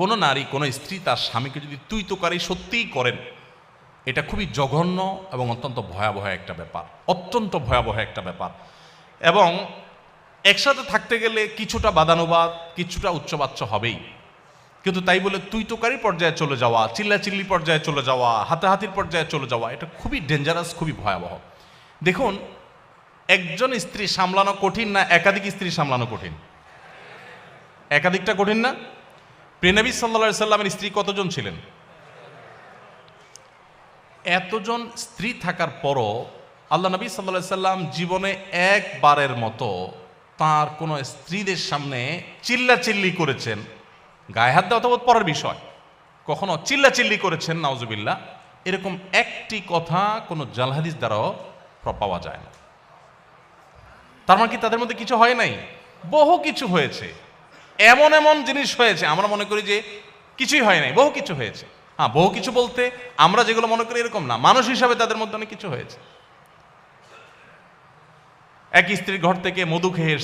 কোনো নারী, কোনো স্ত্রী তার স্বামীকে যদি তুই তোকারি সত্যিই করেন, এটা খুবই জঘন্য এবং অত্যন্ত ভয়াবহ একটা ব্যাপার, অত্যন্ত ভয়াবহ একটা ব্যাপার। এবং একসাথে থাকতে গেলে কিছুটা বাদানুবাদ, কিছুটা উচ্চবাচ্য হবেই। কিন্তু তাই বলে তুই তোকারি পর্যায়ে চলে যাওয়া, চিল্লাচিল্লি পর্যায়ে চলে যাওয়া, হাতাহাতির পর্যায়ে চলে যাওয়া, এটা খুবই ডেঞ্জারাস খুবই ভয়াবহ। দেখুন, একজন স্ত্রী সামলানো কঠিন না একাধিক স্ত্রী সামলানো কঠিন? একাধিকটা কঠিন না? প্রেনবী সাল্লা সাল্লামের স্ত্রী কতজন ছিলেন? এতজন স্ত্রী থাকার পরও আল্লাহ নবী সাল্লা সাল্লাম জীবনে একবারের মতো তার কোনো স্ত্রীদের সামনে চিল্লাচিল্লি করেছেন। গায়ে হাত দেওয়া তো পরের বিষয়। কখনো চিল্লাচিল্লি করেছেন, নাউজুবিল্লাহ। এরকম একটি কথা কোনো জালহাদিস দ্বারাও পাওয়া যায় না। তার মানে কি তাদের মধ্যে কিছু হয় নাই? বহু কিছু হয়েছে। এমন এমন জিনিস হয়েছে, আমরা মনে করি যে কিছুই হয় নাই, বহু কিছু হয়েছে। হ্যাঁ বহু কিছু বলতে আমরা যেগুলো মনে করি এরকম না, মানুষ হিসাবে তাদের মধ্যে অনেক কিছু হয়েছে। এক স্ত্রীর ঘর থেকে মধু খেয়ে